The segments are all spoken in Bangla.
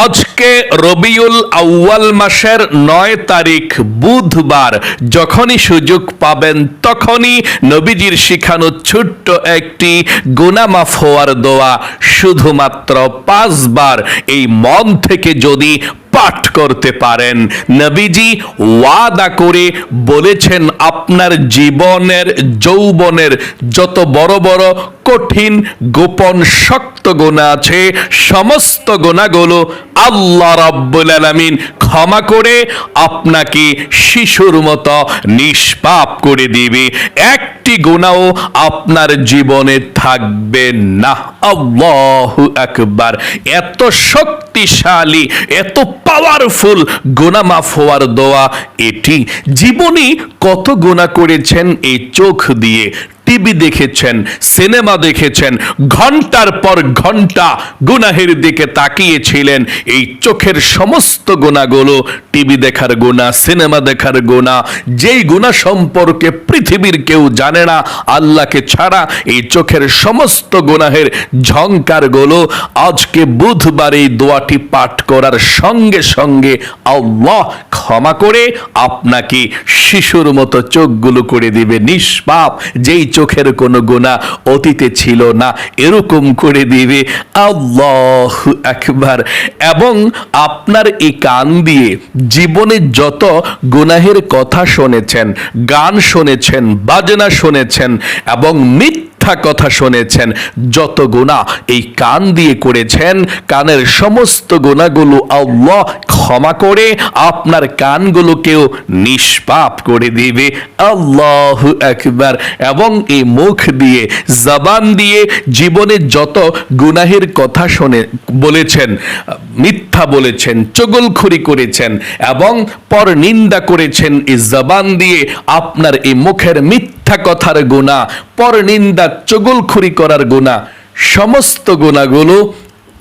আজকে রবিউল আউয়াল মাসের নয় তারিখ বুধবার, যখনই সুযোগ পাবেন তখনই নবীজির শিখানো ছোট্ট একটি গুনামাফ হওয়ার দোয়া শুধুমাত্র পাঁচবার এই মন থেকে যদি পাঠ করতে পারেন। নবীজি ওয়াদা করে বলেছেন, আপনার জীবনের, যৌবনের যত বড় বড় কঠিন গোপন শক্ত গোনা আছে। সমস্ত গোনাগুলো আল্লাহ রাব্বুল আলামিন ক্ষমা করে আপনাকে শিশুর মতো নিষ্পাপ করে দিবে। একটি গোনাও আপনার জীবনে থাকবে না। আল্লাহু আকবার। এত শক্তিশালী, এত পাওয়ারফুল গোনা মাফ হওয়ার দোয়া এটি। জীবনে কত গোনা করেছেন এই চোখ দিয়ে? টিভি দেখেছেন, সিনেমা দেখেছেন, ঘণ্টার পর ঘণ্টা গুনাহের দিকে তাকিয়েছিলেন। এই চোখের সমস্ত গুণাগুলো টিভি দেখার গুণা, সিনেমা দেখার গুণা, যেই গুণা সম্পর্কে পৃথিবীর কেউ জানে না, আল্লাহকে ছাড়া এই চোখের সমস্ত গুনাহের ঝংকারগুলো আজকে বুধবার এই দোয়াটি পাঠ করার সঙ্গে সঙ্গে আল্লাহ ক্ষমা করে আপনাকে শিশুর মতো চোখগুলো করে দিবে। নিষ্পাপ যেই চোখের কোনো গোনা অতীতে ছিল না। এরকম করে দিবে আল্লাহ একবার এবং আপনার এই কান দিয়ে জীবনে যত গুনাহের কথা শুনেছেন, গান শুনেছেন, বাজনা শুনেছেন এবং মিথ্যা মিথ্যা কথা শুনেছেন। যত গুণা এই কান দিয়ে করেছেন, কানের সমস্ত গুণাগুলো আল্লাহ ক্ষমা করে, আপনার কানগুলোকেও নিষ্পাপ করে দিবে। আল্লাহ একবার এবং এই মুখ দিয়ে, জবান দিয়ে জীবনে যত গুনাহের কথা শুনে, বলেছেন, মিথ্যা বলেছেন, চগলখড়ি করেছেন, এবং পর নিন্দা করেছেন, এই জবান দিয়ে আপনার এই মুখের মিথ্যা কথার গুণা, পর নিন্দা চগলখড়ি করার গুণা। সমস্ত গুণাগুলো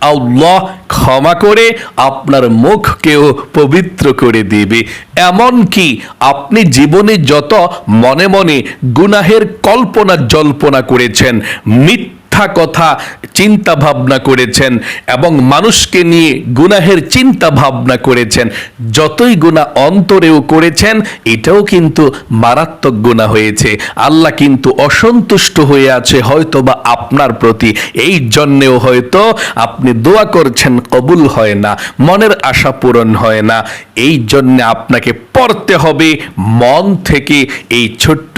আল্লাহ ক্ষমা করে আপনার মুখকেও পবিত্র করে দেবে। এমন কি আপনি জীবনে যত মনে মনে গুনাহের কল্পনা জল্পনা করেছেন মিথ্যা কথা চিন্তা ভাবনা করেছেন এবং মানুষকে নিয়ে গুনাহের চিন্তা ভাবনা করেছেন। যতই গুণা অন্তরেও করেছেন, এটাও কিন্তু মারাত্মক গুণা হয়েছে। আল্লাহ কিন্তু অসন্তুষ্ট হয়ে আছে হয়তো বা আপনার প্রতি। এই জন্যেও হয়তো আপনি দোয়া করছেন, কবুল হয় না, মনের আশা পূরণ হয় না। এই জন্য আপনাকে পড়তে হবে। মন থেকে এই ছোট্ট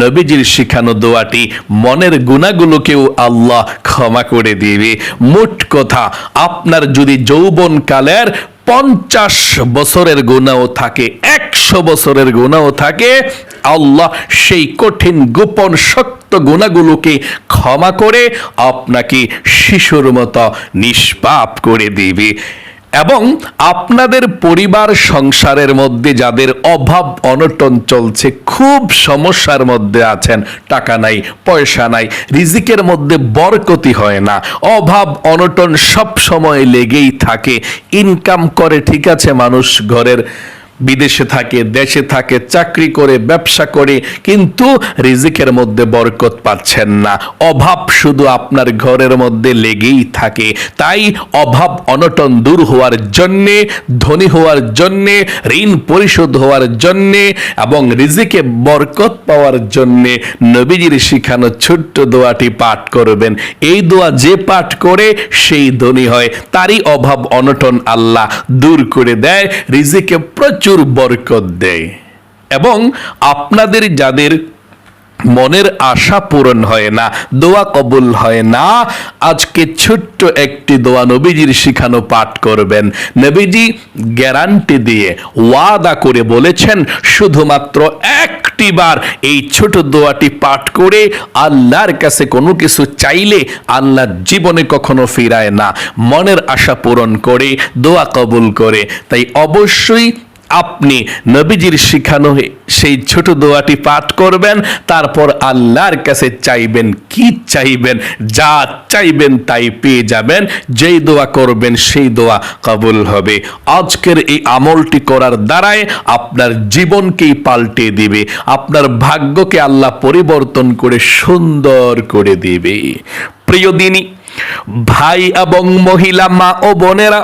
নবীজির শিখানো দোয়াটি মনের গুণাগুলোকেও আল্লাহ ক্ষমা করে দিবে। মোট কথা, আপনার যদি যৌবন কালের পঞ্চাশ বছরের গুণাও থাকে, একশো বছরের গুণাও থাকে, আল্লাহ সেই কঠিন গোপন শক্ত গুণাগুলোকে ক্ষমা করে আপনাকে শিশুর মতো নিষ্পাপ করে দিবে। এবং আপনাদের পরিবার সংসারের মধ্যে যাদের অভাব অনটন চলছে, খুব সমস্যার মধ্যে আছেন, টাকা নাই, পয়সা নাই, রিজিকের মধ্যে বরকতি হয় না, অভাব অনটন সব সময় লেগেই থাকে ইনকাম করে ঠিক আছে মানুষ ঘরের বিদেশে থাকে, দেশে থাকে, চাকরি করে, ব্যবসা করে, কিন্তু রিজিকের মধ্যে বরকত পাচ্ছেন না। অভাব শুধু আপনার ঘরের মধ্যে লেগেই থাকে। তাই অভাব অনটন দূর হওয়ার জন্যে, ধনী হওয়ার জন্যে, ঋণ পরিশোধ হওয়ার জন্যে এবং রিজিকে বরকত পাওয়ার জন্যে নবীজির শিখানো ছোট্ট দোয়াটি পাঠ করবেন। এই দোয়া যে পাঠ করে, সেই ধনী হয়। তারই অভাব অনটন আল্লাহ দূর করে দেয়। রিজিকে প্রচুর বরকত দেয় এবং আপনাদের যাদের মনের আশা পূরণ হয় না, দোয়া কবুল হয় না, আজকে ছোট্ট একটি দোয়া নবীজির শিখানো পাঠ করবেন। নবীজি গ্যারান্টি দিয়ে ওয়াদা করে বলেছেন, শুধুমাত্র একটি বার এই ছোট দোয়াটি পাঠ করে আল্লাহর কাছে কোনো কিছু চাইলে আল্লাহ জীবনে কখনো ফিরায় না। মনের আশা পূরণ করে, দোয়া কবুল করে। তাই অবশ্যই আপনি নবীজির শিখানো সেই ছোট দোয়াটি পাঠ করবেন, তারপর আল্লাহর কাছে চাইবেন, কি চাইবেন, যা চাইবেন তাই পেয়ে যাবেন, যেই দোয়া করবেন সেই দোয়া কবুল হবে। আজকের এই আমলটি করার দ্বারাই আপনার জীবনকেই পাল্টে দিবে, আপনার ভাগ্যকে আল্লাহ পরিবর্তন করে সুন্দর করে দিবে। প্রিয় দিনী, ভাই এবং মহিলা, মা ও বোনেরা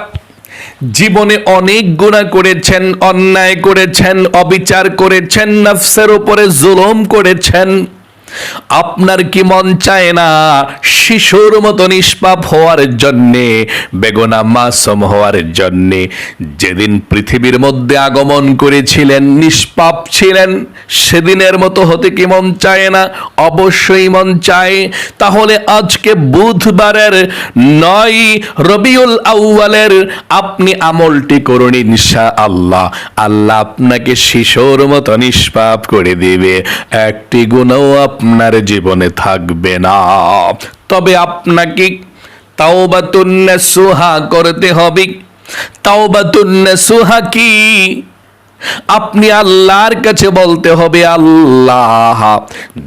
জীবনে অনেক গুণা করেছেন অন্যায় করেছেন অবিচার করেছেন নফসের উপরে জুলুম করেছেন। আপনার কি মন চায় না শিশুর মতো নিষ্পাপ হওয়ার জন্যে, বেগুনা মাসম হওয়ার জন্যে? যেদিন পৃথিবীর মধ্যে আগমন করেছিলেন, নিষ্পাপ ছিলেন, সেদিনের মতো হতে কি মন চায় না? অবশ্যই মন চায়। তাহলে আজকে বুধবারের নয় রবিউল আউয়ালের আপনি আমলটি করুন ইনশা আল্লাহ আল্লাহ আপনাকে শিশুর মতো নিষ্পাপ করে দিবে। একটি গুণও আপনার জীবনে থাকবে না। তবে আপনাকে তাওবাতুন্না সুহা করতে হবে। তাওবাতুন্না সুহা কি? আপনি আল্লাহর কাছে বলতে হবে, আল্লাহ,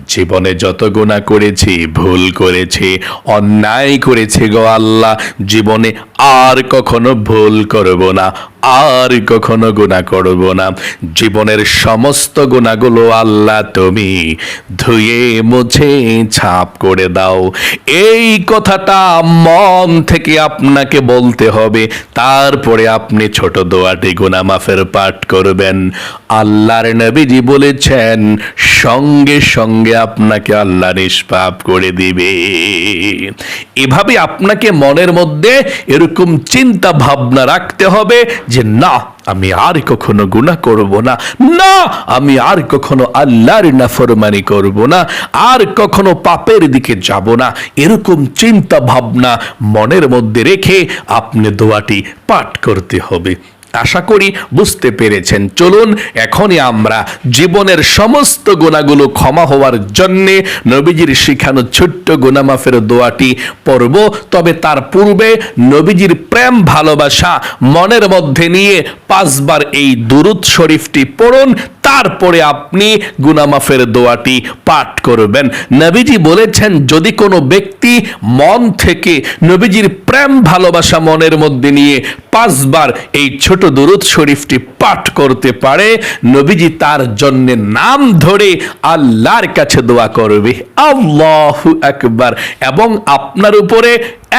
জীবনে যত গুণা করেছি, ভুল করেছি, অন্যায় করেছি গো আল্লাহ, জীবনে আর কখনো ভুল করব না। আর কখনো গুণা করব না। জীবনের সমস্ত গুণাগুলো আল্লাহ তুমি ধুয়ে, মুছে, ছাপ করে দাও। এই কথাটা মন থেকে আপনাকে বলতে হবে। তারপরে আপনি ছোট দোয়াটি গুণা মাফের পাঠ করবেন। আল্লাহর নবীজি বলেছেন, সঙ্গে সঙ্গে আপনাকে আল্লাহ নিষ্পাপ করে দিবে। এভাবে আপনাকে মনের মধ্যে এরকম চিন্তা ভাবনা রাখতে হবে যে না, আমি আর কখনো গুনা করব না। না, আমি আর কখনো আল্লাহর নাফরমানি করব না। আর কখনো পাপের দিকে যাব না। এরকম চিন্তা ভাবনা মনের মধ্যে রেখে আপনি দোয়াটি পাঠ করতে হবে। আশা করি বুঝতে পেরেছেন। চলুন, এখনই আমরা জীবনের সমস্ত গুণাগুলো ক্ষমা হওয়ার জন্যে নবীজির শিখানো ছোট্ট গুনামাফের দোয়াটি পড়ব। তবে তার পূর্বে নবীজির প্রেম ভালোবাসা মনের মধ্যে নিয়ে পাঁচবার এই দুরুদ শরীফটি পড়ুন। তারপরে আপনি গুনামাফের দোয়াটি পাঠ করবেন। নবীজি বলেছেন, যদি কোনো ব্যক্তি মন থেকে নবীজির প্রেম ভালোবাসা মনের মধ্যে নিয়ে পাঁচবার এই ছোট দুরুদ শরীফটি পাঠ করতে পারে। নবীজি তার জন্য নাম ধরে আল্লাহর কাছে দোয়া করবে। আল্লাহ একবার এবং আপনার উপরে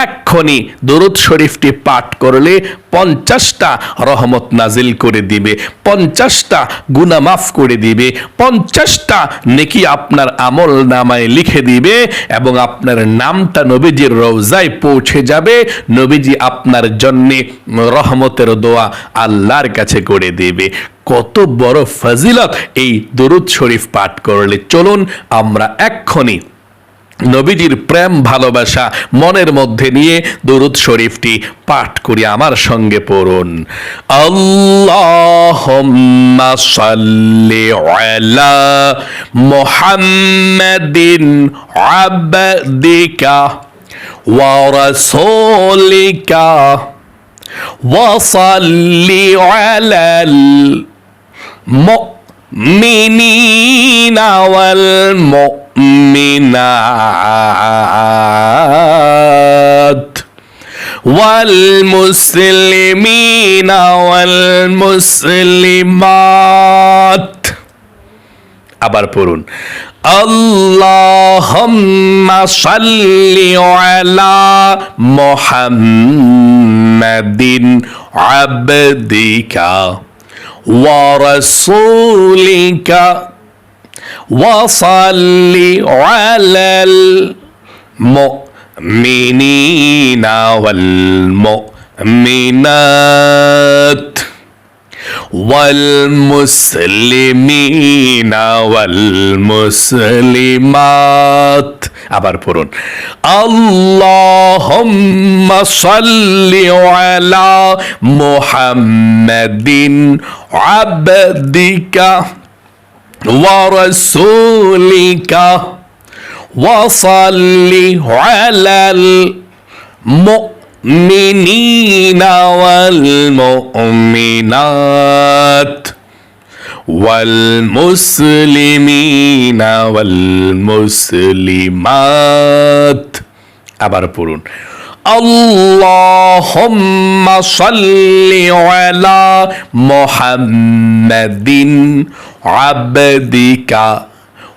এক্ষণি দরুদ শরীফটি পাঠ করলে পঞ্চাশটা রহমত নাজিল করে দিবে, পঞ্চাশটা গুনা মাফ করে দিবে, পঞ্চাশটা নেকি আপনার আমল নামায় লিখে দিবে এবং আপনার নামটা নবীজির রওজায় পৌঁছে যাবে। নবীজি আপনার জন্যে রহমতের দোয়া আল্লাহর কাছে করে দেবে। কত বড় ফজিলত এই দরুদ শরীফ পাঠ করলে। চলুন আমরা এক্ষণি নবীজির প্রেম, ভালোবাসা মনের মধ্যে নিয়ে দরুদ শরীফটি পাঠ করি, আমার সঙ্গে পড়ুন। আল্লাহুম্মা সাল্লি আলা আবদিকা ওয়া রাসূলিকা। وصل على المؤمنين والمؤمنات والمسلمين والمسلمات. আবার পড়ুন। আল্লাহুম্মা সাল্লি আলা মুহাম্মাদিন আবদিকা ওয়া রাসূলিকা ওয়া সাল্লি আলাল মুমিনিনা ওয়াল মুমিনাত। ওয়ালমুসলিমিনা ওয়ালমুসলিমাত আবার পড়ুন। আল্লাহুম্মা সাল্লি আলা মুহাম্মাদিন আবদিকা ওয়া ওয়াসাল্লি আলাল মুক المؤمنين والمؤمنات والمسلمين والمسلمات আবার পড়ুন اللهم صل على محمد عبدك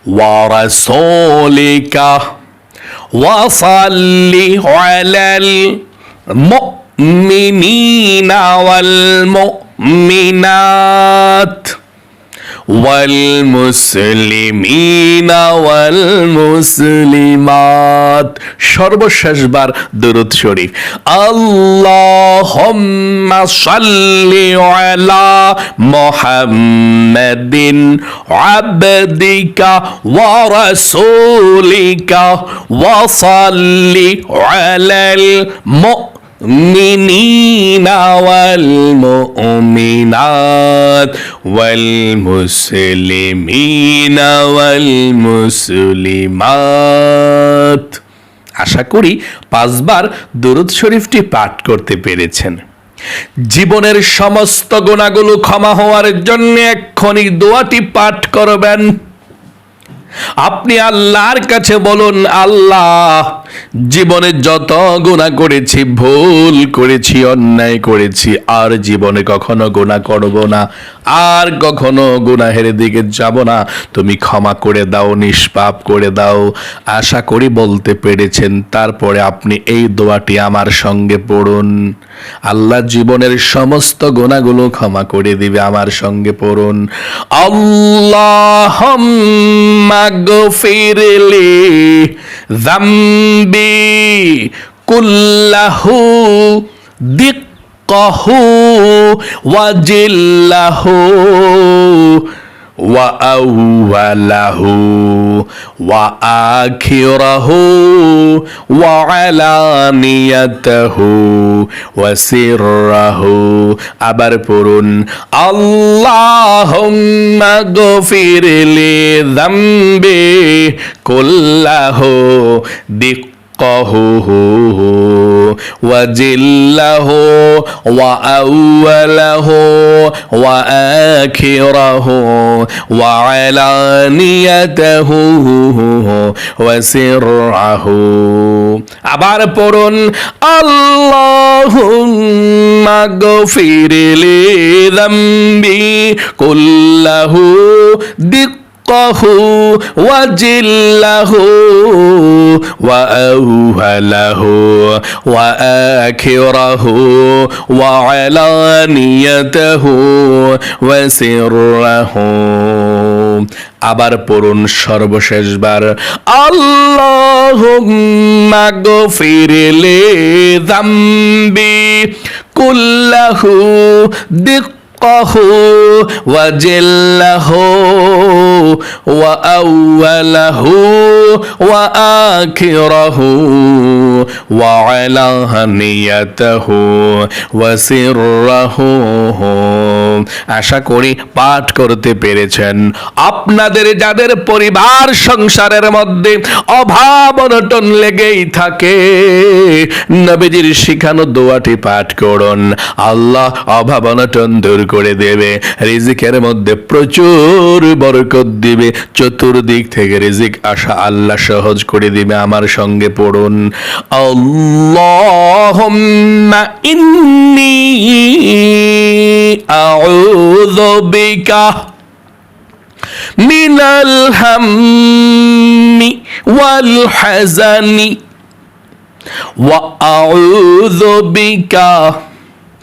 ورسولك وصل على المؤمنين والمؤمنين والمؤمنات والمسلمين والمسلمات সর্বশেষবার দরুদ শরীফ আল্লাহুম্মা সাল্লি আলা মুহাম্মাদিন আবদিকা ওয়া রাসূলিকা ওয়া সাল্লি আলাল মুমিনিন المؤمنين والمؤمنات والمسلمين والمسلمات আশা করি পাঁচবার দরুদ শরীফটি পাঠ করতে পেরেছেন জীবনের সমস্ত গুণাগুলো ক্ষমা হওয়ার জন্য এক্ষণি দোয়াটি পাঠ করবেন আপনি আল্লাহর কাছে বলুন, আল্লাহ, জীবনে যত গুণা করেছি, ভুল করেছি, অন্যায় করেছি, আর জীবনে কখনো গুণা করব না, আর কখনো গুনাহের দিকে যাব না। তুমি ক্ষমা করে দাও, নিষ্পাপ করে দাও। আশা করি বলতে পেরেছেন, তারপরে আপনি এই দোয়াটি আমার সঙ্গে পড়ুন। আল্লাহ জীবনের সমস্ত গুণাগুলো ক্ষমা করে দিবে, আমার সঙ্গে পড়ুন। আল্লাহ মাগফিরলি জাম্বি কুল্লাহু দিকহু ওয়াজিল্লাহু وأوله وآخره وعلانيته وسره আবার পড়ুন اللهم اغفر لي ذنبي كله دقه وجله وأوله وآخره وعلانيته وسره আবার পড়ুন اللهم اغفر لي ذنبي كله دق حقه وجله وأوهله وآخره وعلانيته وسره আবার পড়ুন সর্বশেষবার আল্লাহুম্মা গফিরলি যামবি কুল্লাহু দিক حقه وجله وأوله وآخره وعلانيته وسره আশা করি পাঠ করতে পেরেছেন আপনাদের যাদের পরিবার সংসারের মধ্যে অভাব অনটন লেগেই থাকে নবীজির শিখানো দোয়াটি পাঠ করুন আল্লাহ অভাব অনটন দূর করে দেবে। রিজিকের মধ্যে প্রচুর বরকত দিবে। চতুর্দিক থেকে রিজিক আসা আল্লাহ সহজ করে দিবে। আমার সঙ্গে পড়ুন। আল্লাহুম্মা ইন্নি মিনাল হাম্মি ওয়াল হাজানি ওয়া আউযু বিকা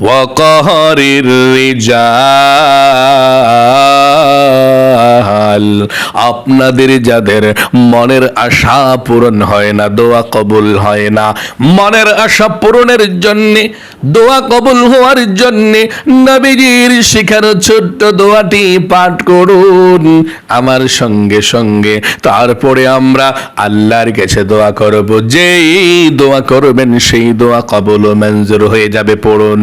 وقهر الرجال আপনাদের যাদের মনের আশা পূরণ হয় না দোয়া কবুল হয় না মনের আশা পূরণের জন্যে দোয়া কবুল হওয়ার জন্যে নবীজির শিখানো ছোট্ট দোয়াটি পাঠ করুন আমার সঙ্গে সঙ্গে তারপরে আমরা আল্লাহর কাছে দোয়া করব যেই দোয়া করবেন সেই দোয়া কবল ও মঞ্জুর হয়ে যাবে পড়ুন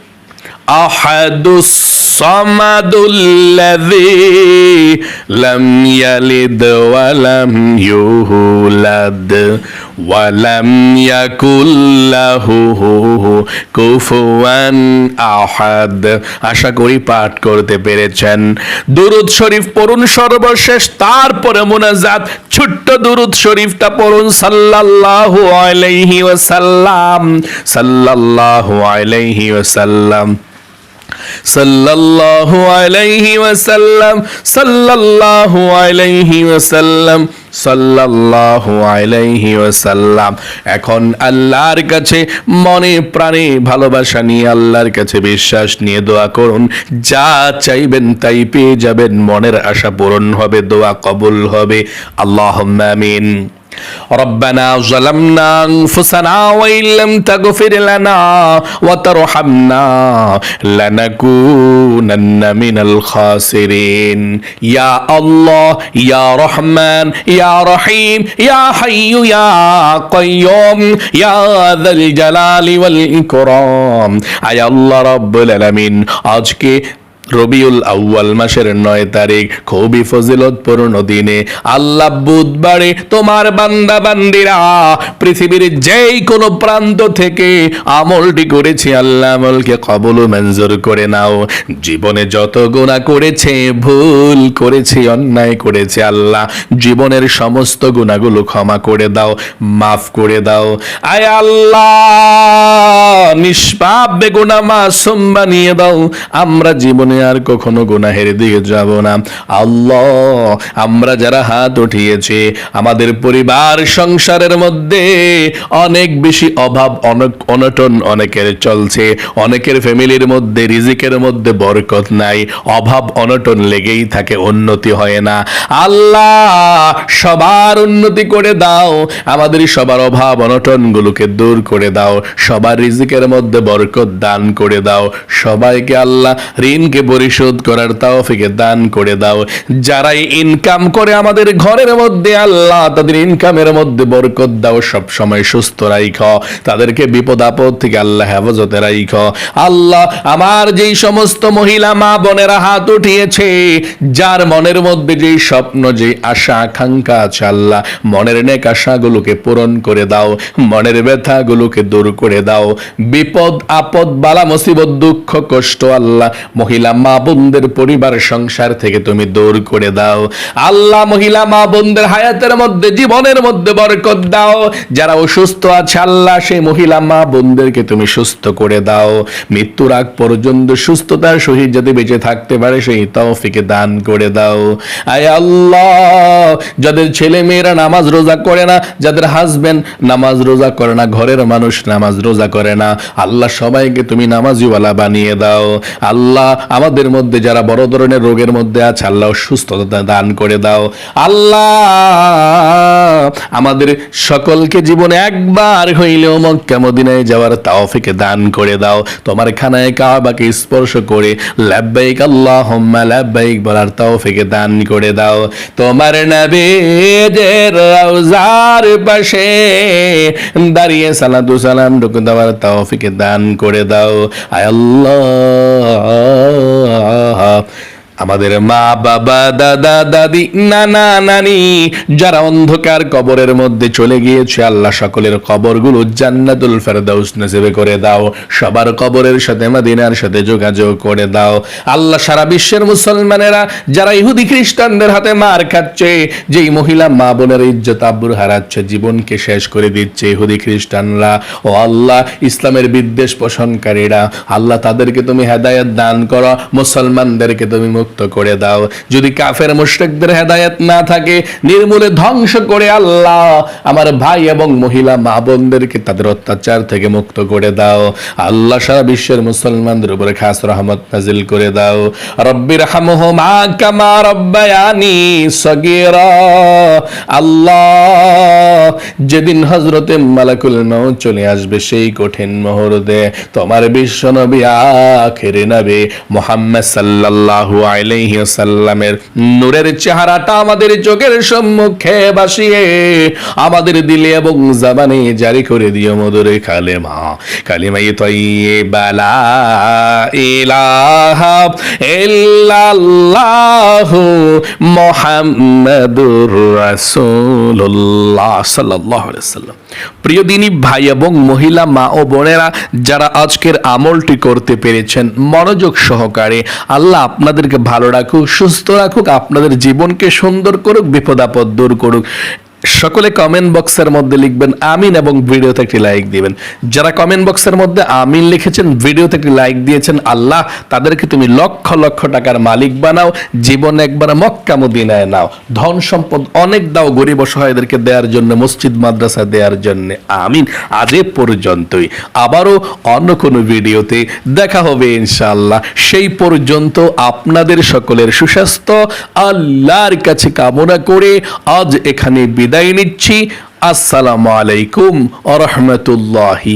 الأحد الصمد الذي لم يلد ولم يولد ولم يكن له কুফুয়ান আহাদ আশা করি পাঠ করতে পেরেছেন দুরুদ শরীফ পড়ুন সর্বশেষ তারপরে মোনাজাত ছোট্ট দুরুদ শরীফটা পড়ুন সাল্লাল্লাহু আলাইহি ওয়াসাল্লাম সাল্লাল্লাহু আলাইহি ওয়াসাল্লাম সাল্লাল্লাহু আলাইহি ওয়াসাল্লাম, সাল্লাল্লাহু আলাইহি ওয়াসাল্লাম, সাল্লাল্লাহু আলাইহি ওয়াসাল্লাম। এখন আল্লাহর কাছে মনে প্রাণে ভালোবাসা নিয়ে আল্লাহর কাছে বিশ্বাস নিয়ে দোয়া করুন। যা চাইবেন তাই পেয়ে যাবেন, মনের আশা পূরণ হবে, দোয়া কবুল হবে। আল্লাহুম্মা আমিন। ربنا ظلمنا أنفسنا وإن لم تغفر لنا وترحمنا لنكونن من الخاسرين يا الله يا رحمن يا رحيم يا حي يا قيوم يا ذا الجلال والإكرام أي الله رب العالمين আজকে রবিউল আউয়াল মাসের নয় তারিখ, খুবই ফজিলতপূর্ণ দিনে। আল্লাহ বুধবারে তোমার বান্দা বান্দিরা, পৃথিবীর যেই কোনো প্রান্ত থেকে আমলটি করেছে, আল্লাহ আমলকে কবল মঞ্জুর করে নাও। জীবনে যত গুণা করেছে, ভুল করেছে, অন্যায় করেছে, আল্লাহ জীবনের সমস্ত গুণাগুলো ক্ষমা করে দাও, মাফ করে দাও। আয় আল্লাহ, নিষ্পাপ বেগুনা মাসুম বানিয়ে দাও। আমরা জীবনে আর কখনো গুনাহের দিকে যাব না। আল্লাহ, আমরা যারা হাত উঠিয়েছে, আমাদের পরিবার, সংসারের মধ্যে অনেক বেশি অভাব, অনেক অনটন অনেকের চলছে। অনেকের ফ্যামিলির মধ্যে রিজিকের মধ্যে বরকত নাই। অভাব, অনটন লেগেই থাকে, উন্নতি হয় না। আল্লাহ, সবার উন্নতি করে দাও। আমাদের সবার অভাব অনটন গুলোকে দূর করে দাও। সবার রিজিকের মধ্যে বরকত দান করে দাও। সবাইকে আল্লাহ ঋণকে পরিশোধ করার তাওফিকে দান করে দাও। যারাই ইনকাম করে আমাদের ঘরের মধ্যে, আল্লাহ তাদের ইনকামের মধ্যে বরকত দাও। সব সময় সুস্থ রাইখ। তাদেরকে বিপদ আপদ থেকে আল্লাহ হেফাজতে রাইখ। আল্লাহ আমার যেই সমস্ত মহিলা মা বোনেরা হাত উঠিয়েছে, যার মনের মধ্যে যেই স্বপ্ন যে আশা, আকাঙ্ক্ষা আছে, আল্লাহ মনের নেক আশাগুলোকে পূরণ করে দাও। মনের ব্যথাগুলোকে দূর করে দাও। বিপদ আপদ বালা মুসিবত দুঃখ, কষ্ট, আল্লাহ মহিলা মা বোনদের পরিবার সংসার থেকে তুমি দূর করে দাও। আল্লাহ মহিলা মা বোনদের হায়াতের মধ্যে, জীবনের মধ্যে বরকত দাও। যারা অসুস্থ আছে, আল্লাহ সেই মহিলা মা বোনদেরকে তুমি সুস্থ করে দাও। মৃত্যুর আগ পর্যন্ত সুস্থতার সহিত যাতে বেঁচে থাকতে পারে, সেই তৌফিকে দান করে দাও। আয় আল্লাহ, যাদের ছেলে মেয়েরা নামাজ রোজা করে না, যাদের হাজবেন্ড নামাজ রোজা করে না, ঘরের মানুষ নামাজ রোজা করে না, আল্লাহ সবাইকে তুমি নামাজিওয়ালা বানিয়ে দাও। আল্লাহ আমাদের মধ্যে যারা বড় ধরনের রোগের মধ্যে আছে, আল্লাহ সুস্থতা দান করে দাও। আল্লাহ, আমাদের সকলকে জীবনে একবার হইলেও মক্কা মদিনায় যাওয়ার তাওফিকে দান করে দাও। তোমার খানায় কাবাকে স্পর্শ করে লাব্বাইক আল্লাহুম্মা, লাব্বাইক বলার তাওফিকে দান করে দাও। তোমার নবীদের রওজার পাশে দাঁড়িয়ে সালাতু সালাম ঢুকে দেওয়ার তাওফিকে দান করে দাও। আয় আল্লাহ। الله আমাদের মা, বাবা, দাদা, দাদি, নানা, নানি, যারা অন্ধকার কবরের মধ্যে চলে গিয়েছে, আল্লাহ সকলের কবরগুলো জান্নাতুল ফেরদাউস নসিবে করে দাও। সবার কবরের সাথে, মদিনার সাথে যোগাযোগ করে দাও। আল্লাহ সারা বিশ্বের মুসলমানেরা, যারা ইহুদি খ্রিস্টানদের হাতে মার খাচ্ছে, যেই মহিলা মা বোনের ইজ্জত আব্বুর হারাচ্ছে, জীবনকে শেষ করে দিচ্ছে ইহুদি খ্রিস্টানরা। ও আল্লাহ, ইসলামের বিদ্বেষ পোষণকারীরা, আল্লাহ তাদেরকে তুমি হেদায়ত দান করো, মুসলমানদেরকে তুমি মুক্ত করে দাও। যদি কাফের মুশরিকদের হেদায়েত না থাকে, নির্মূলে ধ্বংস করে আল্লাহ আমার ভাই এবং মহিলা, মা বোনদেরকে তাদের অত্যাচার থেকে মুক্ত করে দাও। আল্লাহ সারা বিশ্বের মুসলমানদের উপরে খাস রহমত নাজিল করে দাও। রব্বির হামহুমা কামা রব্বায়ানি সগীরা। আল্লাহ, যেদিন হজরতে মালাকুল চলে আসবে সেই কঠিন মুহূর্তে তোমার বিশ্ব নবী আখেরে নবী মুহাম্মদ সাল্লাল্লাহু আলাইহি নূরের চেহারাটা আমাদের চোখের সম্মুখে বাসিয়ে আমাদের দিলে এবং জাবানে জারি করে দিও মধুর কালেমা। কালিমাই তৈবা লা ইলাহা ইল্লাল্লাহু মুহাম্মাদুর রাসূলুল্লাহ সাল্লাল্লাহু আলাইহি ওয়াসাল্লাম। প্রিয় দিনী ভাই এবং মহিলা মা ও বোনেরা যারা আজকের আমলটি করতে পেরেছেন, মনোযোগ সহকারে আল্লাহ আপনাদেরকে ভালো রাখুক, সুস্থ রাখুক, আপনাদের জীবনকে সুন্দর করুক, বিপদ আপদ দূর করুক। সকলে কমেন্ট বক্সের মধ্যে লিখবেন আমিন এবং ভিডিওতে একটি লাইক দিবেন। যারা কমেন্ট বক্সের মধ্যে আমিন লিখেছেন ভিডিওতে একটি লাইক দিয়েছেন, আল্লাহ তাদেরকে তুমি লক্ষ লক্ষ টাকার মালিক বানাও, জীবন একবার মক্কা মদিনায় নাও। ধন সম্পদ অনেক দাও গরিব অসহায়দেরকে দেওয়ার জন্য, মসজিদ, মাদ্রাসা দেওয়ার জন্য। আমিন। আজ পর্যন্তই। আবারও অন্য কোনো ভিডিওতে দেখা হবে ইনশাআল্লাহ। সেই পর্যন্ত আপনাদের সকলের সুস্বাস্থ্য, আল্লাহর কাছে কামনা করে আজ এখানে বিদায়। নিচ্ছি। আসসালামু আলাইকুম আ রহমতুল্লাহি